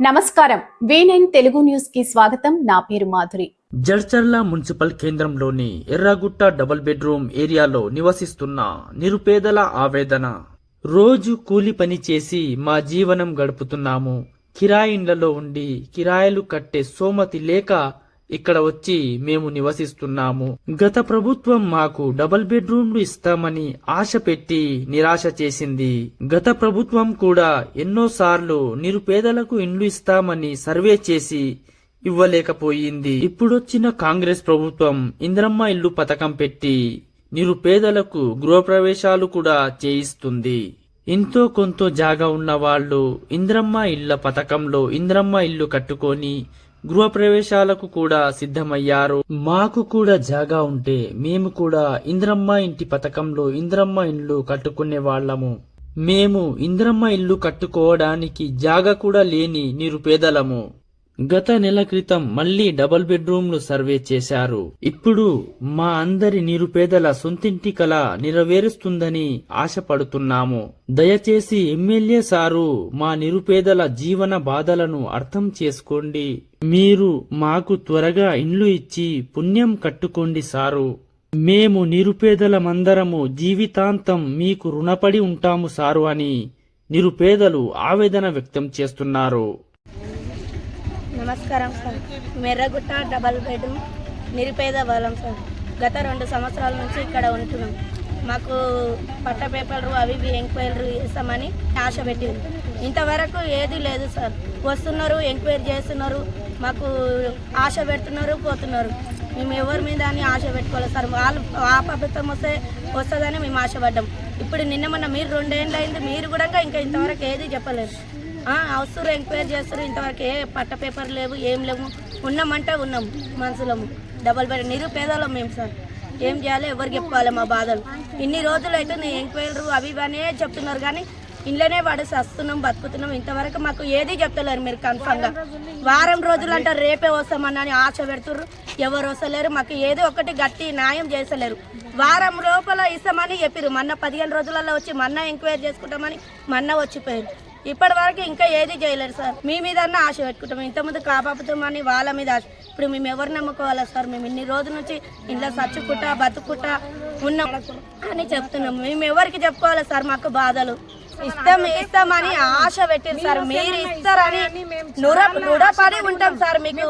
నమస్కారం. వీనైన్ తెలుగు న్యూస్కి స్వాగతం. నా పేరు మాధురి. జడ్చర్ల మున్సిపల్ కేంద్రంలోని ఎర్రగుట్ట డబుల్ బెడ్రూమ్ ఏరియాలో నివసిస్తున్న నిరుపేదల ఆవేదన. రోజు కూలి పని చేసి మా జీవనం గడుపుతున్నాము. కిరాయి ఉండి కిరాయిలు కట్టే సోమతి లేక ఇక్కడ వచ్చి మేము నివసిస్తున్నాము. గత ప్రభుత్వం మాకు డబుల్ బెడ్రూమ్లు ఇస్తామని ఆశ పెట్టి నిరాశ చేసింది. గత ప్రభుత్వం కూడా ఎన్నోసార్లు నిరుపేదలకు ఇండ్లు ఇస్తామని సర్వే చేసి ఇవ్వలేకపోయింది. ఇప్పుడొచ్చిన కాంగ్రెస్ ప్రభుత్వం ఇంద్రమ్మ ఇల్లు పథకం పెట్టి నిరుపేదలకు గృహప్రవేశాలు కూడా చేయిస్తుంది. ఎంతో కొంత జాగా ఉన్న వాళ్ళు ఇంద్రమ్మ ఇళ్ళ పథకంలో ఇంద్రమ్మ ఇల్లు కట్టుకొని గృహప్రవేశాలకు కూడా సిద్ధమయ్యారు. మాకు కూడా జాగా ఉంటే మేము కూడా ఇంద్రమ్మ ఇంటి పథకంలో ఇంద్రమ్మ ఇల్లు కట్టుకునే వాళ్ళము. మేము ఇంద్రమ్మ ఇల్లు కట్టుకోవడానికి జాగా కూడా లేని నిరుపేదలము. గత నెల క్రితం మళ్ళీ డబుల్ బెడ్రూమ్లు సర్వే చేశారు. ఇప్పుడు మా అందరి నిరుపేదల సొంతింటి కల నెరవేరుస్తుందని ఆశపడుతున్నాము. దయచేసి ఎమ్మెల్యే సారు మా నిరుపేదల జీవన బాధలను అర్థం చేసుకోండి. మీరు మాకు త్వరగా ఇండ్లు ఇచ్చి పుణ్యం కట్టుకోండి సారు. మేము నిరుపేదలమందరము జీవితాంతం మీకు రుణపడి ఉంటాము సారు అని నిరుపేదలు ఆవేదన వ్యక్తం చేస్తున్నారు. నమస్కారం సార్. మెర్రగుట్ట డబల్ బెడ్రూమ్ నిరుపేద బలం సార్. గత రెండు సంవత్సరాల నుంచి ఇక్కడ ఉంటున్నాం. మాకు పట్ట పేపర్లు అవి ఇవి ఎంక్వైరీ చేస్తామని ఆశ పెట్టింది. ఇంతవరకు ఏది లేదు సార్. వస్తున్నారు ఎంక్వైరీ చేస్తున్నారు మాకు ఆశ పెడుతున్నారు పోతున్నారు. మేము ఎవరి మీద అని ఆశ పెట్టుకోలేదు సార్. వాళ్ళు ఆ ప్రభుత్వం వస్తే వస్తుందని మేము ఆశపడ్డాం. ఇప్పుడు నిన్న మొన్న మీరు రెండేళ్ళు అయింది మీరు కూడా ఇంకా ఇంతవరకు ఏది చెప్పలేదు. అవసరం ఎంక్వైరీ చేస్తారు. ఇంతవరకు ఏ పట్ట పేపర్ లేవు ఏం లేవు. ఉన్నామంటే ఉన్నాం మనుషులము. డబల్ బెడ్ నిరుపేదలం మేము సార్. ఏం చేయాలి ఎవరికి చెప్పాలి మా బాధలు. ఇన్ని రోజులు అయితే నేను ఎంక్వైరీ అవి ఇవనే చెప్తున్నారు కానీ ఇంట్లోనే పడేసి వస్తున్నాం బతుకుతున్నాం. ఇంతవరకు మాకు ఏది చెప్తలేరు మీరు కన్ఫామ్గా. వారం రోజులు అంటారు రేపే వస్తామని ఆశ పెడుతుర్రు. ఎవరు వస్తలేరు మాకు ఏదో ఒకటి గట్టి న్యాయం చేసలేరు వారం లోపల ఇస్తామని చెప్పారు మొన్న పదిహేను రోజులలో వచ్చి మొన్న ఎంక్వైరీ చేసుకుంటామని మొన్న వచ్చిపోయారు. ఇప్పటి వరకు ఇంకా ఏది చేయలేరు సార్. మీ మీద ఆశ పెట్టుకుంటాం. ఇంతకుముందు కాపాపుతామని వాళ్ళ మీద ఆశ. ఇప్పుడు మేము ఎవరు నమ్ముకోవాలా సార్? మేము ఇన్ని రోజుల నుంచి ఇంట్లో చచ్చుకుంటా బతుకుంటా ఉన్నాం అని చెప్తున్నాం. మేము ఎవరికి చెప్పుకోవాలి సార్? మాకు బాధలు. ఇస్తాం ఇస్తామని ఆశ పెట్టారు సార్. మీరు ఇస్తారని రుణపడి ఉంటాం సార్ మీకు.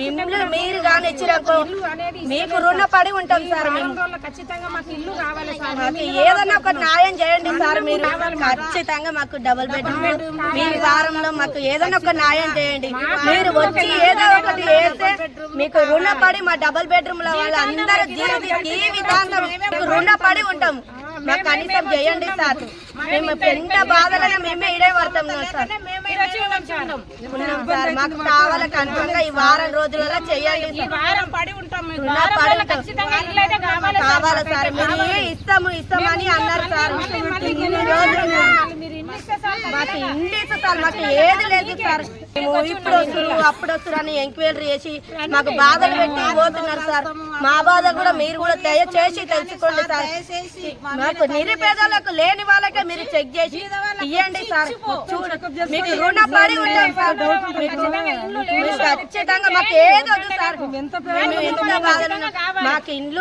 మిమ్మల్ని మీరు కానీ ఇచ్చినాకో మీకు రుణపడి ఉంటాం సార్ మేము. మాకు ఇల్లు కావాలి సార్. మాకు ఏదైనా ఒక న్యాయం చేయండి సార్ మీరు. ఖచ్చితంగా మాకు డబుల్ బెడ్రూమ్ మీ వారంలో మాకు ఏదైనా ఒక న్యాయం చేయండి. మీరు వచ్చి ఏదో ఒకటి వేస్తే మీకు రుణపడి మా డబుల్ బెడ్రూమ్లో వాళ్ళు అందరూ జీవి జీవితాంతం రుణపడి ఉంటాం. మాకు కనీసం చేయండి సార్. మేము ఎంత బాధలైనా మేమే ఇడే పడతాం సార్. మాకు కావాలి గా ఈ వారం రోజులలో అయితే కావాలి సార్. మీరు ఇస్తాము ఇస్తామని అన్నారు సార్ ఇన్ని రోజులు మళ్ళీ మీరు ఇల్లు ఇస్తే సార్ మాకు ఇంగ్లీష్ సార్ మాకు ఏది లేదు సార్. మేము ఇప్పుడు వస్తున్నారు అప్పుడు వస్తున్నారు అని ఎంక్వైరీ చేసి మాకు బాధలు పెట్టి పోతున్నారు సార్. మా బాధ కూడా మీరు కూడా దయచేసి తెలుసుకోండి సార్. మాకు నిరుపేదలకు లేని వాళ్ళకే మీరు చెక్ చేసి ఇవ్వండి సార్. చూడు మీకు రుణపడి ఉంటాం సార్. మీకు ఖచ్చితంగా మాకు ఏది వద్దు సార్. మేము ఎంత బాధలు ఉన్నా, మాకు ఇండ్లు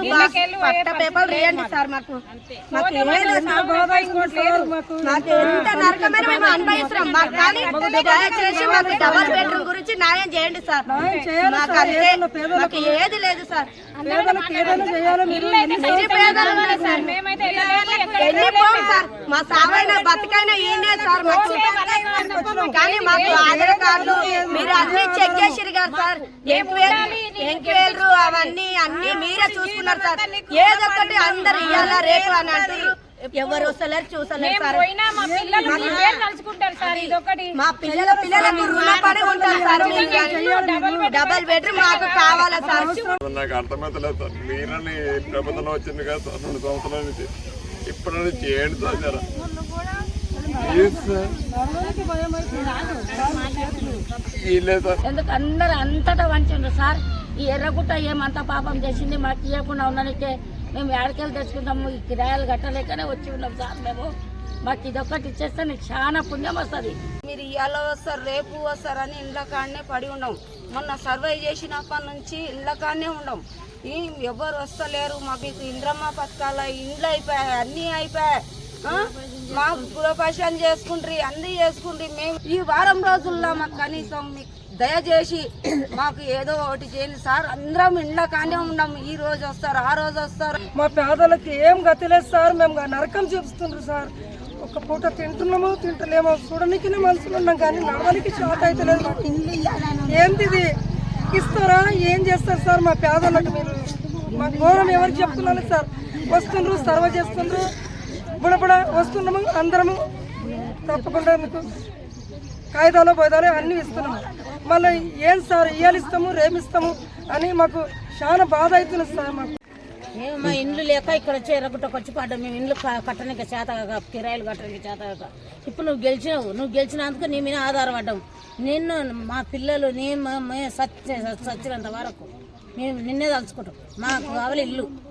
పట్ట పేపర్లు ఇవ్వండి సార్ మాకు. మాకు మాకు ఎంత నరకమైన మేము అనుభవిస్తున్నాం మాకు కానీ దయచేసి మాకు డబల్ బెడ్రూమ్ గురించి న్యాయం చేయండి సార్. మాకు అంతే మాకు ఏది లేదు సార్. సార్. వెళ్ళిపోం మా సావైన బతికైనా ఈయనే సార్. మాకు కానీ మాకు ఆధార్ కార్డు మీరు అన్ని చెక్ చేసిరు కదా సార్. ఎంక్వైరీ అవన్నీ అన్ని మీరే చూసుకున్నారు సార్. ఏదో ఒకటి అందరు ఇయ్యాలా రేపు అని అంటారు ఎవరు వస్తలేరు చూసలేరు సార్. పోయినా మా పిల్లలు మీ పేరు తలుచుకుంటారు సార్ ఇదొకటి. మా పిల్లల పిల్లలకు రుణపడి ఉంటారు సార్ మీరు డబల్ బెడ్రూమ్ మాకు కావాలా సార్? నాకు సార్. మీరని ప్రభుత్వం వచ్చింది కదా సార్ రెండు సంవత్సరాల నుంచి. ఇప్పటి నుంచి సార్ జర. ఎందుకు అందరు అంతటా వంచిండ్రు సార్? ఈ ఎర్రగుట్ట ఏమంత పాపం చేసింది మాకు ఇవ్వకుండా ఉండడానికే మేము ఏడకెళ్ళి తెచ్చుకుంటాము ఈ కిరాయాలు కట్టలేకనే వచ్చి ఉన్నాం సార్ మేము. మాకు ఇదొక్కటి ఇచ్చేస్తే నీకు చాలా పుణ్యం వస్తుంది. మీరు ఇవాళ వస్తారు రేపు వస్తారని ఇండ్ల కాడనే పడి ఉన్నాం. మొన్న సర్వే చేసినప్పటి నుంచి ఇండ్ల కాడనే ఉండం ఎవరు వస్తలేరు మాకు ఇంద్రమ్మ పథకాల ఇండ్లు అయిపోయాయి అన్నీ అయిపోయాయి. మాకు గృహపశం చేసుకుంటారు అన్నీ చేసుకుంటారు మేము ఈ వారం రోజుల్లో మాకు కనీసం మీకు దయచేసి మాకు ఏదో ఒకటి చేయండి సార్. అందరం ఇండ్ల కానే ఉన్నాం. ఈ రోజు వస్తారు ఆ రోజు వస్తారు. మా పేదలకు ఏం గతి లేదు సార్. మేము నరకం చూపిస్తుండ్రు సార్. ఒక పూట తింటున్నాము తింటలేమో. చూడడానికి మనుషులు ఉన్నాం కానీ నడవడానికి షాక్ అయితే లేదు. ఏంది ఇది? ఇస్తారా? ఏం చేస్తారు సార్ మా పేదలకు మీరు? మా ఘోరం ఎవరికి చెప్తున్నాను సార్? వస్తుండ్రు సర్వ చేస్తుండ్రు. బుడబుడ వస్తున్నాము అందరము. తప్పకుండా మీకు కాగితాలు పోయిదాలు అన్నీ ఇస్తున్నాము. మళ్ళీ ఏం సార్ ఇయ్యాలి ఇస్తాము రేమిస్తాము అని మాకు చాలా బాధ అవుతుంది సార్ మాకు. మేము మా ఇండ్లు లేక ఇక్కడ వచ్చి ఎర్రగుట్టకు వచ్చి పడ్డాం. మేము ఇండ్లు కట్టడానికి చేత కాక కిరాయిలు కట్టడానికి చేత కాక. ఇప్పుడు నువ్వు గెలిచినావు. నువ్వు గెలిచినందుకు నీ మీద ఆధారపడ్డాం. నిన్ను మా పిల్లలు నేను మా- మేము సచ్చి సచ్చినంత వరకు మేము నిన్నే తలుచుకుంటాం. మాకు కావాలి ఇల్లు.